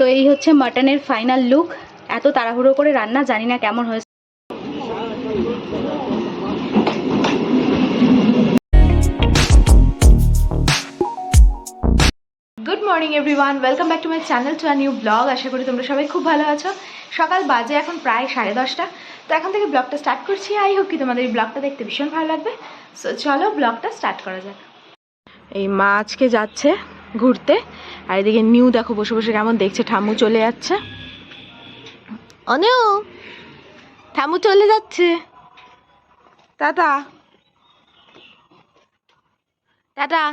তো এই হচ্ছে মাটনের ফাইনাল লুক। এত তাড়াহুড়ো করে রান্না, জানি না কেমন হয়েছে। Good morning everyone welcome back to my channel to new vlog আশা করি তোমরা সবাই খুব ভালো আছো। সকাল বাজে, এখন প্রায় সাড়ে দশটা। তো এখন থেকে ব্লগটা স্টার্ট করছি। আই হোপ কি তোমাদের এই ব্লগটা দেখতে ভীষণ ভালো লাগবে। সো চলো ব্লগটা স্টার্ট করা যাক। এই মা আজকে যাচ্ছে ঘুরতে। আর এদিকে নিউ দেখো বসে বসে কেমন দেখছে ঠাম্মু চলে যাচ্ছে। অনেও ঠাম্মু চলে যাচ্ছে। টাটা। টাটা।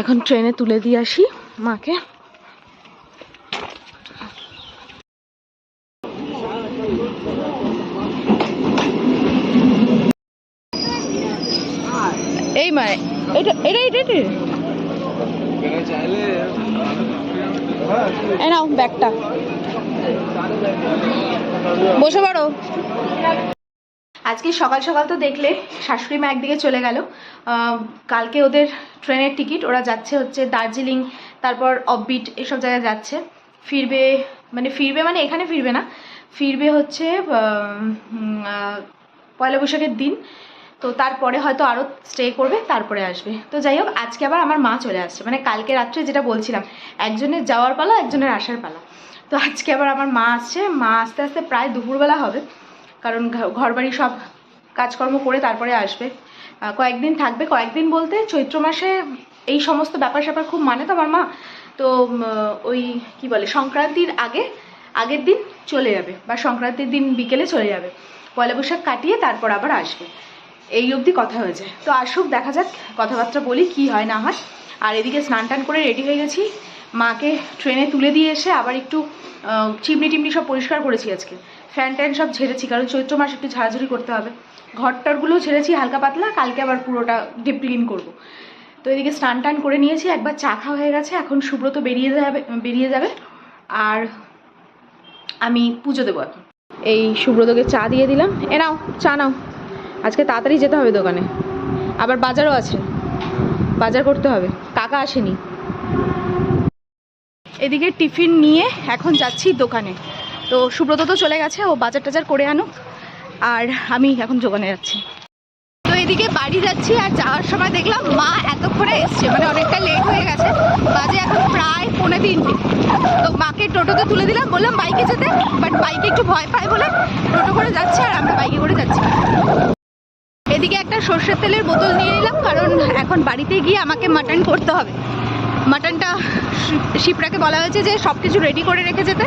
এখন ট্রেনে তুলে দিয়ে আসি মাকে। এই মা এটা এটা এটা এটা। এই ব্যাগটা। বসে পড়ো। আজকে সকাল সকাল তো দেখলে, শাশুড়ি মা একদিকে চলে গেল। কালকে ওদের ট্রেনের টিকিট, ওরা যাচ্ছে হচ্ছে দার্জিলিং, তারপর অফবিট, এসব জায়গায় যাচ্ছে। ফিরবে মানে ফিরবে মানে এখানে ফিরবে না। ফিরবে হচ্ছে পয়লা বৈশাখের দিন। তো তারপরে হয়তো আরও স্টে করবে, তারপরে আসবে। তো যাই হোক, আজকে আবার আমার মা চলে আসছে। মানে কালকে রাত্রে যেটা বলছিলাম, একজনের যাওয়ার পালা, একজনের আসার পালা। তো আজকে আবার আমার মা আসছে। মা আস্তে আস্তে প্রায় দুপুরবেলা হবে, কারণ ঘর বাড়ি সব কাজকর্ম করে তারপরে আসবে। কয়েকদিন থাকবে। কয়েকদিন বলতে চৈত্র মাসে এই সমস্ত ব্যাপার স্যাপার খুব মানে তো আমার মা। তো ওই কি বলে, সংক্রান্তির আগে, আগের দিন চলে যাবে বা সংক্রান্তির দিন বিকেলে চলে যাবে। পয়লা বৈশাখ কাটিয়ে তারপর আবার আসবে। এই অবধি কথা হয়েছে। তো আসুক, দেখা যাক, কথাবার্তা বলি কি হয় না হয়। আর এদিকে স্নান টান করে রেডি হয়ে গেছি। মাকে ট্রেনে তুলে দিয়ে এসে আবার একটু চিমনি টিমনি সব পরিষ্কার করেছি আজকে। ফ্যান ট্যান সব ঝেড়েছি, কারণ চৈত্র মাস একটু ঝাড়াঝুড়ি করতে হবে। ঘরটারগুলোও ঝেড়েছি হালকা পাতলা, কালকে আবার পুরোটা ডিপ ক্লিন করব। তো এদিকে স্নান টান করে নিয়েছি, একবার চা খাওয়া হয়ে গেছে, এখন সুব্রত বেরিয়ে যাবে বেরিয়ে যাবে। আর আমি পুজো দেবো এখন। এই সুব্রতকে চা দিয়ে দিলাম। এ নাও, চা নাও। আজকে তাড়াতাড়ি যেতে হবে দোকানে। আবার বাজারও আছে। বাজার করতে হবে। কাকা আসেনি। এদিকে টিফিন নিয়ে এখন যাচ্ছি দোকানে। তো সুব্রত তো চলে গেছে, ও বাজার টাজার করে আনুক। আর আমি এখন দোকানে যাচ্ছি। তো এদিকে বাড়ি যাচ্ছি আর যাওয়ার সময় দেখলাম মা এতক্ষণে এসছে। মানে অনেকটা লেট হয়ে গেছে। বাজে এখন প্রায় পৌনে তিনটে। তো মাকে টোটোতে তুলে দিলাম। বললাম, বাইকে যেতে। বাট বাইকে একটু ভয় পায় বলে টোটো করে যাচ্ছে আর আমরা বাইকে করে যাচ্ছি। সর্ষের তেলের বোতল নিয়ে নিলাম কারণ এখন বাড়িতে গিয়ে আমাকে মাটন করতে হবে। মাটনটা শিপরাকে বলা হয়েছে যে সব কিছু রেডি করে রেখে যেতে।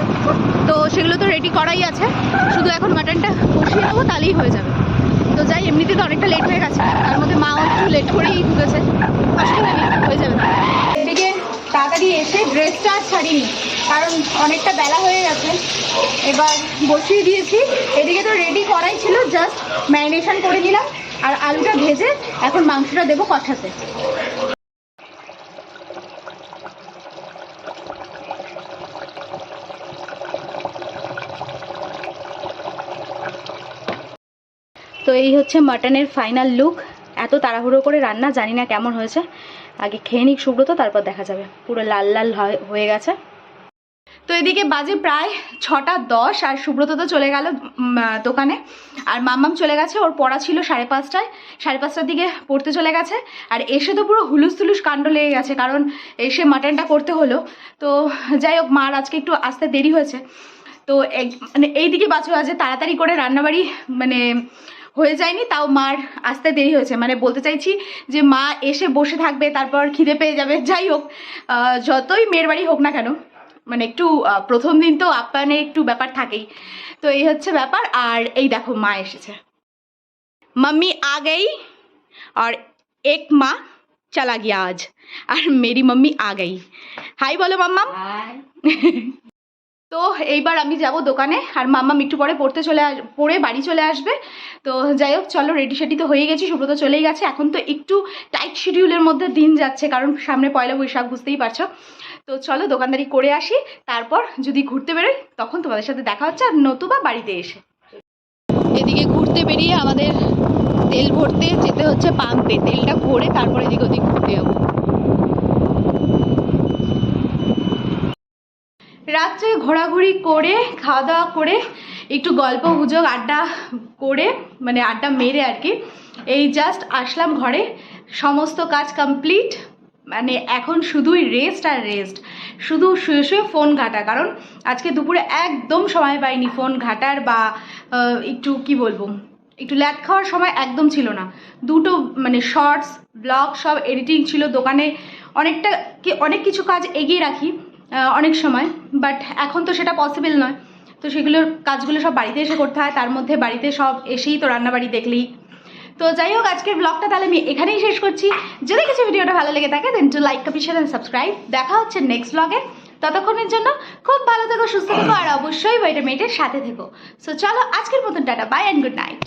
তো সেগুলো তো রেডি করাই আছে। শুধু এখন মাটনটা বসিয়ে নেব তাহলেই হয়ে যাবে। তো যাই, এমনিতে তো অনেকটা লেট হয়ে গেছে। তার মধ্যে মাও একটু লেট করেই ঢুকেছে। হয়ে যাবে। এদিকে তাড়াতাড়ি এসে ড্রেসটা আর ছাড়িনি, কারণ অনেকটা বেলা হয়ে গেছে। এবার বসিয়ে দিয়েছি। এদিকে তো রেডি করাই ছিল জাস্ট ম্যারিনেশন করে দিলাম আর আলুটা ভেজে এখন মাংসটা দেবো কষাতে তো এই হচ্ছে মাটনের ফাইনাল লুক। এত তাড়াহুড়ো করে রান্না, জানি না কেমন হয়েছে। আগে খেয়ে নিক সুব্রত, তারপর দেখা যাবে। পুরো লাল লাল হয়ে গেছে। তো এদিকে বাজে প্রায় ছটা দশ আর সুব্রত তো চলে গেল দোকানে। আর মাম্মাম চলে গেছে, ওর পড়া ছিল সাড়ে পাঁচটায়। সাড়ে পাঁচটার দিকে পড়তে চলে গেছে। আর এসে তো পুরো হুলুস তুলুস কাণ্ড লেগে গেছে, কারণ এসে মাটনটা করতে হলো। তো যাই হোক, মার আজকে একটু আসতে দেরি হয়েছে। তো মানে এইদিকে বাঁচো আছে তাড়াতাড়ি করে রান্নাবাড়ি মানে হয়ে যায়নি, তাও মার আসতে দেরি হয়েছে। মানে বলতে চাইছি যে মা এসে বসে থাকবে, তারপর খিদে পেয়ে যাবে। যাই হোক যতই মেয়ের বাড়ি হোক না কেন মানে একটু প্রথম দিন তো আপ্যায়নে একটু ব্যাপার থাকেই। তো এই হচ্ছে ব্যাপার আর এই দেখো মা এসেছে। মাম্মি আগেই আর এক মা চালা গিয়া আজ আর মেরি মাম্মি আগেই। হাই বলো মাম্মাম। তো এইবার আমি যাব দোকানে আর মাম্মা মিটু পরে পড়তে চলে আস পড়ে বাড়ি চলে আসবে। তো যাই হোক চলো রেডি শেডি তো হয়ে গেছি সুব্রত চলেই গেছে। এখন তো একটু টাইট শিডিউলের মধ্যে দিন যাচ্ছে কারণ সামনে পয়লা বৈশাখ বুঝতেই পারছ। তো চলো দোকানদারি করে আসি তারপর যদি ঘুরতে বেরোই তখন তোমাদের সাথে দেখা হচ্ছে আর নতুবা বাড়িতে এসে। এদিকে ঘুরতে বেরিয়ে আমাদের তেল ভরতে যেতে হচ্ছে পাম্পে। তেলটা ভরে তারপরে এদিকে ওদিক ঘুরতে যাব। রাত্রে ঘোরাঘুরি করে খাওয়া দাওয়া করে একটু গল্প গুজব আড্ডা করে মানে আড্ডা মেরে আর কি এই জাস্ট আসলাম ঘরে। সমস্ত কাজ কমপ্লিট মানে এখন শুধুই রেস্ট আর রেস্ট শুধু শুয়ে শুয়ে ফোন ঘাটা, কারণ আজকে দুপুরে একদম সময় পাইনি ফোন ঘাটার বা একটু কি বলব? একটু ল্যাদ খাওয়ার সময় একদম ছিল না। দুটো মানে শর্টস ব্লগ সব এডিটিং ছিল দোকানে। অনেকটা অনেক কিছু কাজ এগিয়ে রাখি অনেক সময় বাট এখন তো সেটা পসিবল নয়। তো সেগুলোর কাজগুলো সব বাড়িতে এসে করতে হয়, তার মধ্যে বাড়িতে সব এসেই তো রান্নাবাড়ি দেখলেই তো যাই হোক, আজকের ব্লগটা তাহলে আমি এখানেই শেষ করছি। যদি কিছু ভিডিওটা ভালো লেগে থাকে then to like copy share subscribe দেখা হচ্ছে নেক্সট ব্লগে ততক্ষণের জন্য খুব ভালো থেকো, সুস্থ থেকো, আর অবশ্যই বইটা মেয়েটের সাথে থেকো। সো চলো আজকের মতন tata bye and good night